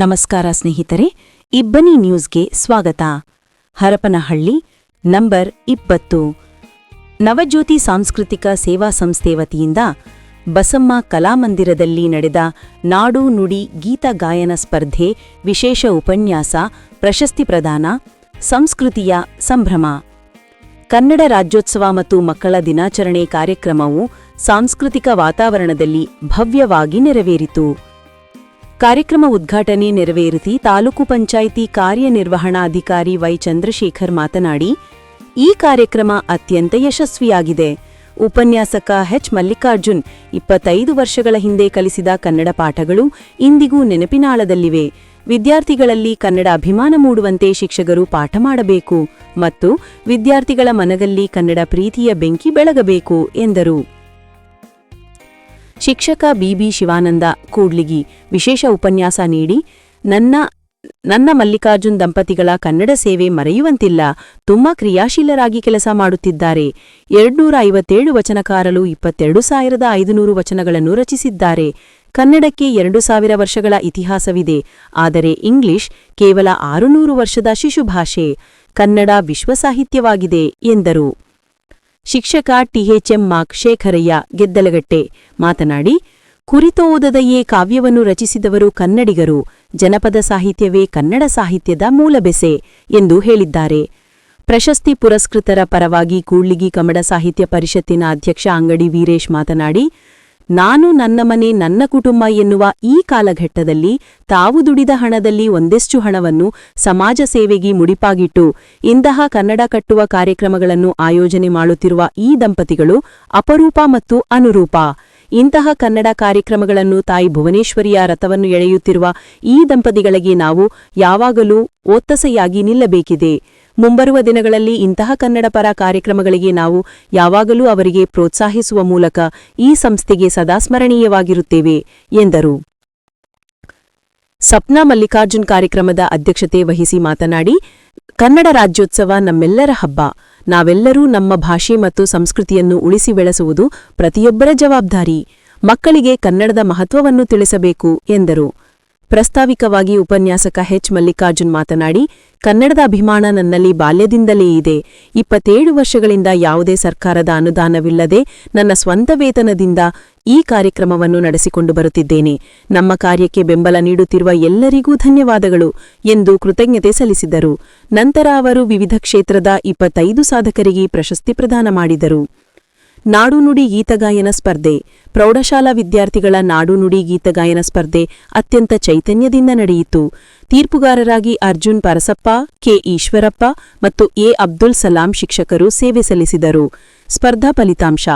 ನಮಸ್ಕಾರ ಸ್ನೇಹಿತರೆ, ಇಬ್ಬನಿ ನ್ಯೂಸ್ಗೆ ಸ್ವಾಗತ. ಹರಪನಹಳ್ಳಿ ನಂಬರ್ ಇಪ್ಪತ್ತು. ನವಜ್ಯೋತಿ ಸಾಂಸ್ಕೃತಿಕ ಸೇವಾ ಸಂಸ್ಥೆ ವತಿಯಿಂದ ಬಸಮ್ಮ ಕಲಾಮಂದಿರದಲ್ಲಿ ನಡೆದ ನಾಡು ನುಡಿ ಗೀತ ಗಾಯನ ಸ್ಪರ್ಧೆ ವಿಶೇಷ ಉಪನ್ಯಾಸ, ಪ್ರಶಸ್ತಿ ಪ್ರದಾನ, ಸಂಸ್ಕೃತಿಯ ಸಂಭ್ರಮ. ಕನ್ನಡ ರಾಜ್ಯೋತ್ಸವ ಮತ್ತು ಮಕ್ಕಳ ದಿನಾಚರಣೆ ಕಾರ್ಯಕ್ರಮವು ಸಾಂಸ್ಕೃತಿಕ ವಾತಾವರಣದಲ್ಲಿ ಭವ್ಯವಾಗಿ ನೆರವೇರಿತು. ಕಾರ್ಯಕ್ರಮ ಉದ್ಘಾಟನೆ ನೆರವೇರಿಸಿ ತಾಲೂಕು ಪಂಚಾಯಿತಿ ಕಾರ್ಯನಿರ್ವಹಣಾಧಿಕಾರಿ ವೈ ಚಂದ್ರಶೇಖರ್ ಮಾತನಾಡಿ, ಈ ಕಾರ್ಯಕ್ರಮ ಅತ್ಯಂತ ಯಶಸ್ವಿಯಾಗಿದೆ. ಉಪನ್ಯಾಸಕ ಎಚ್ ಮಲ್ಲಿಕಾರ್ಜುನ್ ಇಪ್ಪತ್ತೈದು ವರ್ಷಗಳ ಹಿಂದೆ ಕಲಿಸಿದ ಕನ್ನಡ ಪಾಠಗಳು ಇಂದಿಗೂ ನೆನಪಿನಾಳದಲ್ಲಿವೆ. ವಿದ್ಯಾರ್ಥಿಗಳಲ್ಲಿ ಕನ್ನಡ ಅಭಿಮಾನ ಮೂಡುವಂತೆ ಶಿಕ್ಷಕರು ಪಾಠ ಮಾಡಬೇಕು ಮತ್ತು ವಿದ್ಯಾರ್ಥಿಗಳ ಮನದಲ್ಲಿ ಕನ್ನಡ ಪ್ರೀತಿಯ ಬೆಂಕಿ ಬೆಳಗಬೇಕು, ಎಂದರು. ಶಿಕ್ಷಕ ಬಿಬಿ ಶಿವಾನಂದ ಕೂಡ್ಲಿಗಿ ವಿಶೇಷ ಉಪನ್ಯಾಸ ನೀಡಿ, ನನ್ನ ನನ್ನ ಮಲ್ಲಿಕಾರ್ಜುನ್ ದಂಪತಿಗಳ ಕನ್ನಡ ಸೇವೆ ಮರೆಯುವಂತಿಲ್ಲ, ತುಂಬಾ ಕ್ರಿಯಾಶೀಲರಾಗಿ ಕೆಲಸ ಮಾಡುತ್ತಿದ್ದಾರೆ. ಎರಡ್ನೂರ ಐವತ್ತೇಳು ವಚನಕಾರರು ಇಪ್ಪತ್ತೆರಡು ಸಾವಿರದ ಐದುನೂರು ವಚನಗಳನ್ನು ರಚಿಸಿದ್ದಾರೆ. ಕನ್ನಡಕ್ಕೆ ಎರಡು ಸಾವಿರ ವರ್ಷಗಳ ಇತಿಹಾಸವಿದೆ. ಆದರೆ ಇಂಗ್ಲಿಷ್ ಕೇವಲ ಆರುನೂರು ವರ್ಷದ ಶಿಶುಭಾಷೆ. ಕನ್ನಡ ವಿಶ್ವ ಸಾಹಿತ್ಯವಾಗಿದೆ ಎಂದರು. ಶಿಕ್ಷಕ ಟಿಎಚ್ಎಂ ಮಾಕ್ ಶೇಖರಯ್ಯ ಗೆದ್ದಲಗಟ್ಟೆ. ಮಾತನಾಡಿ, ಕುರಿತು ಓದದೆಯೇ ಕಾವ್ಯವನ್ನು ರಚಿಸಿದವರು ಕನ್ನಡಿಗರು, ಜನಪದ ಸಾಹಿತ್ಯವೇ ಕನ್ನಡ ಸಾಹಿತ್ಯದ ಮೂಲಬೆಸೆ ಎಂದು ಹೇಳಿದ್ದಾರೆ. ಪ್ರಶಸ್ತಿ ಪುರಸ್ಕೃತರ ಪರವಾಗಿ ಕೂಡ್ಲಿಗಿ ಕಮಡ ಸಾಹಿತ್ಯ ಪರಿಷತ್ತಿನ ಅಧ್ಯಕ್ಷ ಅಂಗಡಿ ವೀರೇಶ್ ಮಾತನಾಡಿ ನಾನು ನನ್ನ ಮನೆ ನನ್ನ ಕುಟುಂಬ ಎನ್ನುವ ಈ ಕಾಲಘಟ್ಟದಲ್ಲಿ ತಾವು ದುಡಿದ ಹಣದಲ್ಲಿ ಒಂದೆಷ್ಟು ಹಣವನ್ನು ಸಮಾಜ ಸೇವೆಗೆ ಮುಡಿಪಾಗಿಟ್ಟು, ಇಂತಹ ಕನ್ನಡ ಕಟ್ಟುವ ಕಾರ್ಯಕ್ರಮಗಳನ್ನು ಆಯೋಜನೆ ಮಾಡುತ್ತಿರುವ ಈ ದಂಪತಿಗಳು ಅಪರೂಪ ಮತ್ತು ಅನುರೂಪ. ಇಂತಹ ಕನ್ನಡ ಕಾರ್ಯಕ್ರಮಗಳನ್ನು ತಾಯಿ ಭುವನೇಶ್ವರಿಯ ರಥವನ್ನು ಎಳೆಯುತ್ತಿರುವ ಈ ದಂಪತಿಗಳಿಗೆ ನಾವು ಯಾವಾಗಲೂ ಒತ್ತಸೆಯಾಗಿ ನಿಲ್ಲಬೇಕಿದೆ. ಮುಂಬರುವ ದಿನಗಳಲ್ಲಿ ಇಂತಹ ಕನ್ನಡ ಪರ ಕಾರ್ಯಕ್ರಮಗಳಿಗೆ ನಾವು ಯಾವಾಗಲೂ ಅವರಿಗೆ ಪ್ರೋತ್ಸಾಹಿಸುವ ಮೂಲಕ ಈ ಸಂಸ್ಥೆಗೆ ಸದಾ ಸ್ಮರಣೀಯವಾಗಿರುತ್ತೇವೆ, ಎಂದರು. ಸಪ್ನಾ ಮಲ್ಲಿಕಾರ್ಜುನ್ ಕಾರ್ಯಕ್ರಮದ ಅಧ್ಯಕ್ಷತೆ ವಹಿಸಿ ಮಾತನಾಡಿ, ಕನ್ನಡ ರಾಜ್ಯೋತ್ಸವ ನಮ್ಮೆಲ್ಲರ ಹಬ್ಬ. ನಾವೆಲ್ಲರೂ ನಮ್ಮ ಭಾಷೆ ಮತ್ತು ಸಂಸ್ಕೃತಿಯನ್ನು ಉಳಿಸಿ ಬೆಳೆಸುವುದು ಪ್ರತಿಯೊಬ್ಬರ ಜವಾಬ್ದಾರಿ. ಮಕ್ಕಳಿಗೆ ಕನ್ನಡದ ಮಹತ್ವವನ್ನು ತಿಳಿಸಬೇಕು, ಎಂದರು. ಪ್ರಸ್ತಾವಿಕವಾಗಿ ಉಪನ್ಯಾಸಕ ಎಚ್. ಮಲ್ಲಿಕಾರ್ಜುನ್ ಮಾತನಾಡಿ, ಕನ್ನಡದ ಅಭಿಮಾನ ನನ್ನಲ್ಲಿ ಬಾಲ್ಯದಿಂದಲೇ ಇದೆ. ಇಪ್ಪತ್ತೇಳು ವರ್ಷಗಳಿಂದ ಯಾವುದೇ ಸರ್ಕಾರದ ಅನುದಾನವಿಲ್ಲದೆ ನನ್ನ ಸ್ವಂತ ವೇತನದಿಂದ ಈ ಕಾರ್ಯಕ್ರಮವನ್ನು ನಡೆಸಿಕೊಂಡು ಬರುತ್ತಿದ್ದೇನೆ. ನಮ್ಮ ಕಾರ್ಯಕ್ಕೆ ಬೆಂಬಲ ನೀಡುತ್ತಿರುವ ಎಲ್ಲರಿಗೂ ಧನ್ಯವಾದಗಳು ಎಂದು ಕೃತಜ್ಞತೆ ಸಲ್ಲಿಸಿದರು. ನಂತರ ಅವರು ವಿವಿಧ ಕ್ಷೇತ್ರದ ಇಪ್ಪತ್ತೈದು ಸಾಧಕರಿಗೆ ಪ್ರಶಸ್ತಿ ಪ್ರದಾನ ಮಾಡಿದರು. ನಾಡುನುಡಿ ಗೀತಗಾಯನ ಸ್ಪರ್ಧೆ. ಪ್ರೌಢಶಾಲಾ ವಿದ್ಯಾರ್ಥಿಗಳ ನಾಡುನುಡಿ ಗೀತಗಾಯನ ಸ್ಪರ್ಧೆ ಅತ್ಯಂತ ಚೈತನ್ಯದಿಂದ ನಡೆಯಿತು. ತೀರ್ಪುಗಾರರಾಗಿ ಅರ್ಜುನ್ ಪರಸಪ್ಪ, ಕೆ ಈಶ್ವರಪ್ಪ ಮತ್ತು ಎ ಅಬ್ದುಲ್ ಸಲಾಂ ಶಿಕ್ಷಕರು ಸೇವೆ ಸಲ್ಲಿಸಿದರು. ಸ್ಪರ್ಧಾ ಫಲಿತಾಂಶ.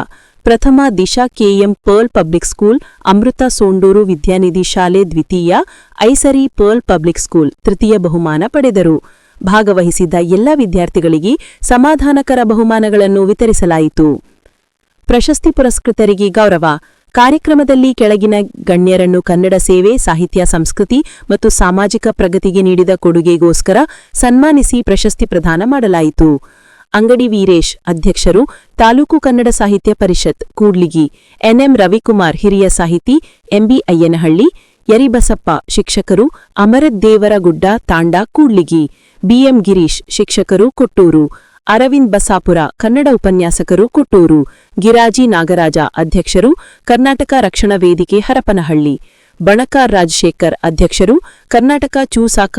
ಪ್ರಥಮ Disha KM pearl public school, Amrutha Sondur Vidyanidhi ಶಾಲೆ ದ್ವಿತೀಯ, ಐಸರಿ ಪರ್ಲ್ ಪಬ್ಲಿಕ್ ಸ್ಕೂಲ್ ತೃತೀಯ ಬಹುಮಾನ ಪಡೆದರು. ಭಾಗವಹಿಸಿದ್ದ ಎಲ್ಲ ವಿದ್ಯಾರ್ಥಿಗಳಿಗೆ ಸಮಾಧಾನಕರ ಬಹುಮಾನಗಳನ್ನು ವಿತರಿಸಲಾಯಿತು. ಪ್ರಶಸ್ತಿ ಪುರಸ್ಕೃತರಿಗೆ ಗೌರವ. ಕಾರ್ಯಕ್ರಮದಲ್ಲಿ ಕೆಳಗಿನ ಗಣ್ಯರನ್ನು ಕನ್ನಡ ಸೇವೆ, ಸಾಹಿತ್ಯ, ಸಂಸ್ಕೃತಿ ಮತ್ತು ಸಾಮಾಜಿಕ ಪ್ರಗತಿಗೆ ನೀಡಿದ ಕೊಡುಗೆಗೋಸ್ಕರ ಸನ್ಮಾನಿಸಿ ಪ್ರಶಸ್ತಿ ಪ್ರದಾನ ಮಾಡಲಾಯಿತು. ಅಂಗಡಿ ವೀರೇಶ್ ಅಧ್ಯಕ್ಷರು, ತಾಲೂಕು ಕನ್ನಡ ಸಾಹಿತ್ಯ ಪರಿಷತ್ ಕೂಡ್ಲಿಗಿ, ಎನ್ಎಂ ರವಿಕುಮಾರ್ ಹಿರಿಯ ಸಾಹಿತಿ ಎಂಬಿ ಅಯ್ಯನಹಳ್ಳಿ, ಯರಿಬಸಪ್ಪ ಶಿಕ್ಷಕರು ಅಮರದೇವರಗುಡ್ಡ ತಾಂಡ ಕೂಡ್ಲಿಗಿ, ಬಿಎಂ ಗಿರೀಶ್ ಶಿಕ್ಷಕರು ಕೊಟ್ಟೂರು, ಅರವಿಂದ್ ಬಸಾಪುರ ಕನ್ನಡ ಉಪನ್ಯಾಸಕರು ಕೊಟ್ಟೂರು, ಗಿರಾಜಿ ನಾಗರಾಜ ಅಧ್ಯಕ್ಷರು ಕರ್ನಾಟಕ ರಕ್ಷಣಾ ವೇದಿಕೆ ಹರಪನಹಳ್ಳಿ, ಬಣಕಾರ್ ರಾಜಶೇಖರ್ ಅಧ್ಯಕ್ಷರು ಕರ್ನಾಟಕ ಚೂಸಾಕ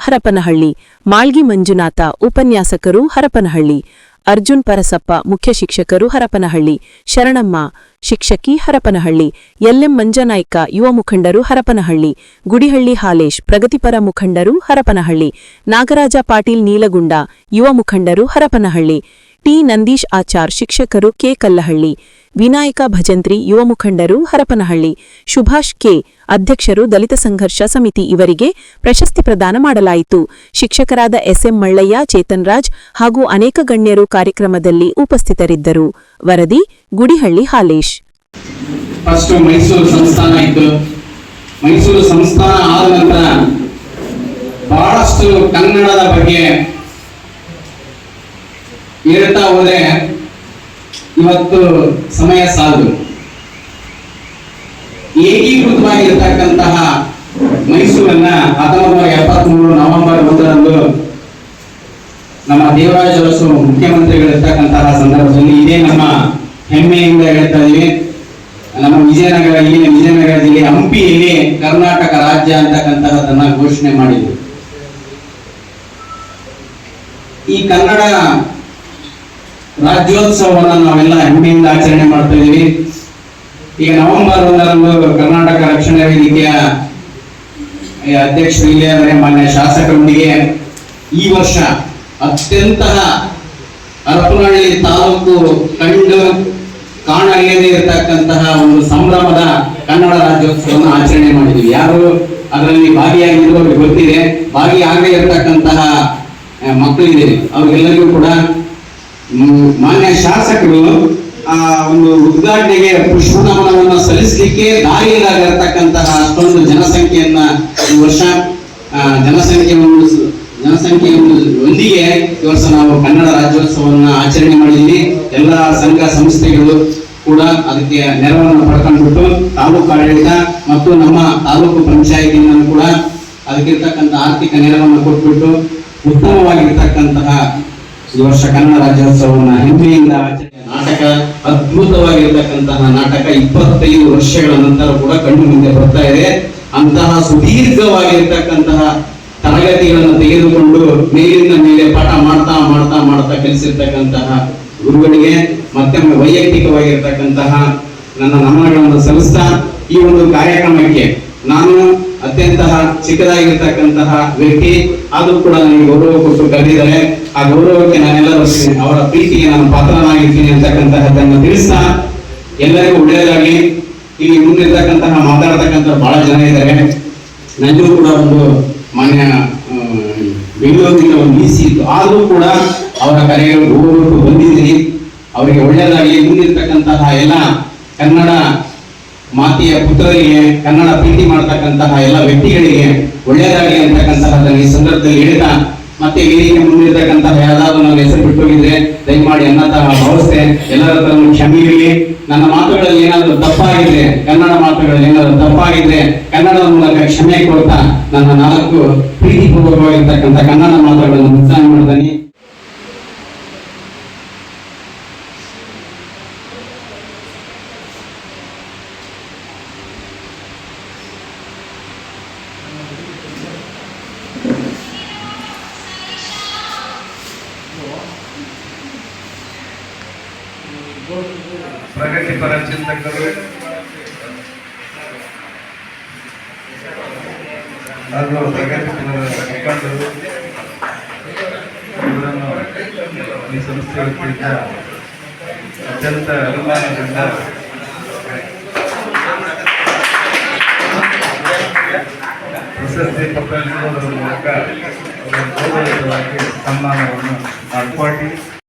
ಹರಪನಹಳ್ಳಿ. ಮಾಳ್ಗಿ ಮಂಜುನಾಥ ಉಪನ್ಯಾಸಕರು ಹರಪನಹಳ್ಳಿ. ಅರ್ಜುನ್ ಪರಸಪ್ಪ ಮುಖ್ಯ ಶಿಕ್ಷಕರು ಹರಪನಹಳ್ಳಿ. ಶರಣಮ್ಮ ಶಿಕ್ಷಕಿ ಹರಪನಹಳ್ಳಿ. ಎಲ್ಎಂ ಮಂಜನಾಯ್ಕ ಯುವ ಮುಖಂಡರು ಹರಪನಹಳ್ಳಿ. ಗುಡಿಹಳ್ಳಿ ಹಾಲೇಶ್ ಪ್ರಗತಿಪರ ಮುಖಂಡರು ಹರಪನಹಳ್ಳಿ. ನಾಗರಾಜ ಪಾಟೀಲ್ ನೀಲಗುಂಡ ಯುವ ಮುಖಂಡರು ಹರಪನಹಳ್ಳಿ. ಟಿ. ನಂದೀಶ್ ಆಚಾರ್ ಶಿಕ್ಷಕರು ಕೆ. ಕಲ್ಲಹಳ್ಳಿ, ವಿನಾಯಕ ಭಜಂತ್ರಿ ಯುವ ಮುಖಂಡರು ಹರಪನಹಳ್ಳಿ, ಸುಭಾಷ್ ಕೆ. ಅಧ್ಯಕ್ಷರು ದಲಿತ ಸಂಘರ್ಷ ಸಮಿತಿ ಇವರಿಗೆ ಪ್ರಶಸ್ತಿ ಪ್ರದಾನ ಮಾಡಲಾಯಿತು. ಶಿಕ್ಷಕರಾದ ಎಸ್ಎಂ ಮಳ್ಳಯ್ಯ ಚೇತನ್ ರಾಜ್ ಹಾಗೂ ಅನೇಕ ಗಣ್ಯರು ಕಾರ್ಯಕ್ರಮದಲ್ಲಿ ಉಪಸ್ಥಿತರಿದ್ದರು. ವರದಿ, ಗುಡಿಹಳ್ಳಿ ಹಾಲೇಶ್. ಮೈಸೂರು ಸಂಸ್ಥಾನ ಮೈಸೂರು ಸಂಸ್ಥಾನ ಆದ ನಂತರ ಬಹಳಷ್ಟು ಕನ್ನಡದ ಬಗ್ಗೆ ಹೇಳ್ತಾ ಹೋದ್ರೆ ಇವತ್ತು ಸಮಯ ಸಾಲದು ಏಕೀಕೃತವಾಗಿರ್ತಕ್ಕಂತಹ ಮೈಸೂರನ್ನ ಹತ್ತೊಂಬತ್ತು ನೂರ ಎಪ್ಪತ್ಮೂರು ನವೆಂಬರ್ ಒಂದರಂದು ನಮ್ಮ ದೇವರಾಜ ಅರಸು ಮುಖ್ಯಮಂತ್ರಿಗಳಿರ್ತಕ್ಕಂತಹ ಸಂದರ್ಭದಲ್ಲಿ ಇದೇ ನಮ್ಮ ಹೆಮ್ಮೆಯಿಂದ ಹೇಳ್ತಾ ಇದೀವಿ ನಮ್ಮ ವಿಜಯನಗರ, ಇಲ್ಲಿನ ವಿಜಯನಗರ ಜಿಲ್ಲೆ ಹಂಪಿಯಲ್ಲಿ ಕರ್ನಾಟಕ ರಾಜ್ಯ ಅಂತಕ್ಕಂತಹದನ್ನ ಘೋಷಣೆ ಮಾಡಿದ್ರು. ಈ ಕನ್ನಡ ರಾಜ್ಯೋತ್ಸವವನ್ನು ನಾವೆಲ್ಲ ಹೆಮ್ಮೆಯಿಂದ ಆಚರಣೆ ಮಾಡ್ತಾ ಇದ್ದೀವಿ ಈಗ ನವೆಂಬರ್ ಒಂದರಂದು ಕರ್ನಾಟಕ ರಕ್ಷಣಾ ವೇದಿಕೆಯ ಅಧ್ಯಕ್ಷರು ಇಲ್ಲೇ ಅಂದರೆ ಮಾನ್ಯ ಶಾಸಕರೊಂದಿಗೆ ಈ ವರ್ಷ ಅತ್ಯಂತ ಹರಪನಹಳ್ಳಿ ತಾಲೂಕು ಕಂಡು ಕಾಣಲಿಯದೇ ಇರತಕ್ಕಂತಹ ಒಂದು ಸಂಭ್ರಮದ ಕನ್ನಡ ರಾಜ್ಯೋತ್ಸವವನ್ನು ಆಚರಣೆ ಮಾಡಿದ್ವಿ ಯಾರು ಅದರಲ್ಲಿ ಭಾಗಿಯಾಗಿದ್ರು ಅವ್ರಿಗೆ ಗೊತ್ತಿದೆ. ಭಾಗಿಯಾಗದೇ ಇರತಕ್ಕಂತಹ ಮಕ್ಕಳಿದೆ. ಅವ್ರಿಗೆಲ್ಲರಿಗೂ ಕೂಡ ಮಾನ್ಯ ಶಾಸಕರು, ಆ, ಒಂದು ಉದ್ಘಾಟನೆಗೆ ಪುಷ್ಪನಮನವನ್ನು ಸಲ್ಲಿಸಲಿಕ್ಕೆ ದಾರಿಯಲ್ಲಾಗಿರತಕ್ಕಂತಹ ಅಷ್ಟೊಂದು ಜನಸಂಖ್ಯೆಯನ್ನ ಈ ವರ್ಷ ಜನಸಂಖ್ಯೆ ಜನಸಂಖ್ಯೆಯನ್ನು ಜನಸಂಖ್ಯೆಯೊಂದಿಗೆ ಈ ವರ್ಷ ನಾವು ಕನ್ನಡ ರಾಜ್ಯೋತ್ಸವವನ್ನು ಆಚರಣೆ ಮಾಡಿದ್ವಿ. ಎಲ್ಲ ಸಂಘ ಸಂಸ್ಥೆಗಳು ಕೂಡ ಅದಕ್ಕೆ ನೆರವನ್ನು ಪಡ್ಕೊಂಡ್ಬಿಟ್ಟು ತಾಲೂಕು ಆಡಳಿತ ಮತ್ತು ನಮ್ಮ ತಾಲೂಕು ಪಂಚಾಯತಿಯನ್ನು ಕೂಡ ಅದಕ್ಕಿರ್ತಕ್ಕಂಥ ಆರ್ಥಿಕ ನೆರವನ್ನು ಕೊಟ್ಬಿಟ್ಟು ಉತ್ತಮವಾಗಿರ್ತಕ್ಕಂತಹ ಈ ವರ್ಷ ಕನ್ನಡ ರಾಜ್ಯೋತ್ಸವವನ್ನ ಹೆಮ್ಮೆಯಿಂದ ನಾಟಕ, ಅದ್ಭುತವಾಗಿರ್ತಕ್ಕಂತಹ ನಾಟಕ ಇಪ್ಪತ್ತೈದು ವರ್ಷಗಳ ನಂತರ ಕೂಡ ಕಣ್ಣು ಮುಂದೆ ಬರ್ತಾ ಇದೆ. ಅಂತಹ ಸುದೀರ್ಘವಾಗಿರ್ತಕ್ಕಂತಹ ತರಗತಿಗಳನ್ನು ತೆಗೆದುಕೊಂಡು ಮೇಲಿಂದ ಮೇಲೆ ಪಾಠ ಮಾಡ್ತಾ ಮಾಡ್ತಾ ಮಾಡ್ತಾ ಕಲಿಸಿರ್ತಕ್ಕಂತಹ ಗುರುಗಳಿಗೆ, ಮತ್ತೊಮ್ಮೆ ವೈಯಕ್ತಿಕವಾಗಿರ್ತಕ್ಕಂತಹ ನನ್ನ ನಮನಗಳನ್ನು ಸಲ್ಲಿಸ್ತಾ ಈ ಒಂದು ಕಾರ್ಯಕ್ರಮಕ್ಕೆ ನಾನು ಅತ್ಯಂತ ಚಿಕ್ಕದಾಗಿರ್ತಕ್ಕಂತಹ ವ್ಯಕ್ತಿ, ಆದ್ರೂ ಕೂಡ ನನಗೆ ಗೌರವ ಕೊಟ್ಟು ಕರೆದಿದ್ದಾರೆ. ಆ ಗೌರವಕ್ಕೆ ನಾನೆಲ್ಲರೂ ಅವರ ಪ್ರೀತಿಗೆ ನಾನು ಪಾತ್ರನಾಗಿರ್ತೀನಿ ಅಂತಕ್ಕಂತಹದ್ದನ್ನು ತಿಳಿಸ್ತಾ, ಎಲ್ಲರಿಗೂ ಒಳ್ಳೆಯದಾಗಿ ಇಲ್ಲಿ ಮುಂದಿರ್ತಕ್ಕಂತಹ ಮಾತಾಡತಕ್ಕಂಥ ಬಹಳ ಜನ ಇದ್ದಾರೆ. ನನಗೂ ಕೂಡ ಒಂದು ಮಾನ್ಯ ಬೆಂಗಳೂರಿನ ಒಂದು ಈಸಿ ಇತ್ತು. ಆದರೂ ಕೂಡ ಅವರ ಕರೆಗಳು ಗೌರವಕ್ಕೆ ಬಂದಿದ್ದೀನಿ. ಅವರಿಗೆ ಒಳ್ಳೆಯದಾಗಿ ಮುಂದಿರ್ತಕ್ಕಂತಹ ಎಲ್ಲ ಕನ್ನಡ ಮಾತೆಯ ಪುತ್ರರಿಗೆ ಕನ್ನಡ ಪ್ರೀತಿ ಮಾಡ್ತಕ್ಕಂತಹ ಎಲ್ಲ ವ್ಯಕ್ತಿಗಳಿಗೆ ಒಳ್ಳೆಯದಾಗಲಿ ಅಂತಕ್ಕಂತಹ ಈ ಸಂದರ್ಭದಲ್ಲಿ ಹೇಳ್ತಾ ಮತ್ತೆ ವೇದಿಕೆ ಮುಂದಿರ್ತಕ್ಕಂತಹ ಯಾವ್ದಾದ್ರು ನಾವು ಹೆಸರು ಬಿಟ್ಟೋಗಿದ್ರೆ ದಯಮಾಡಿ ಅನ್ನತಹ ಭಾವಿಸ್ತೆ. ಎಲ್ಲರ ಹತ್ರ ಕ್ಷಮೆ ಇರಲಿ. ನನ್ನ ಮಾತುಗಳಲ್ಲಿ ಏನಾದರೂ ತಪ್ಪಾಗಿದ್ರೆ, ಕನ್ನಡ ಮಾತುಗಳಲ್ಲಿ ಏನಾದರೂ ತಪ್ಪಾಗಿದ್ರೆ, ಕನ್ನಡದ ಮೂಲಕ ಕ್ಷಮೆ ಕೊಡ್ತಾ ನನ್ನ ನಾಲ್ಕು ಪ್ರೀತಿಪೂರ್ವಕವಾಗಿರ್ತಕ್ಕಂಥ ಕನ್ನಡ ಮಾತುಗಳನ್ನು ಮುಕ್ತಾಯ ಮಾಡ್ತಾನೆ. ಪ್ರಗತಿಪರ ಚಿಂತಕರು. ಹಾಗೂ ಪ್ರಗತಿಪರ ಮುಖಂಡರು. ಇವರನ್ನು ಈ ಸಂಸ್ಥೆ ವತಿಯಿಂದ ಅತ್ಯಂತ ಅಭಿಮಾನದಿಂದ ಪ್ರಶಸ್ತಿ ಪತ್ರ ಮೂಲಕ ಅವರ ಗೌರವಯುತವಾಗಿ ಸನ್ಮಾನವನ್ನು ಮಾಡ್ಪಾಟಿ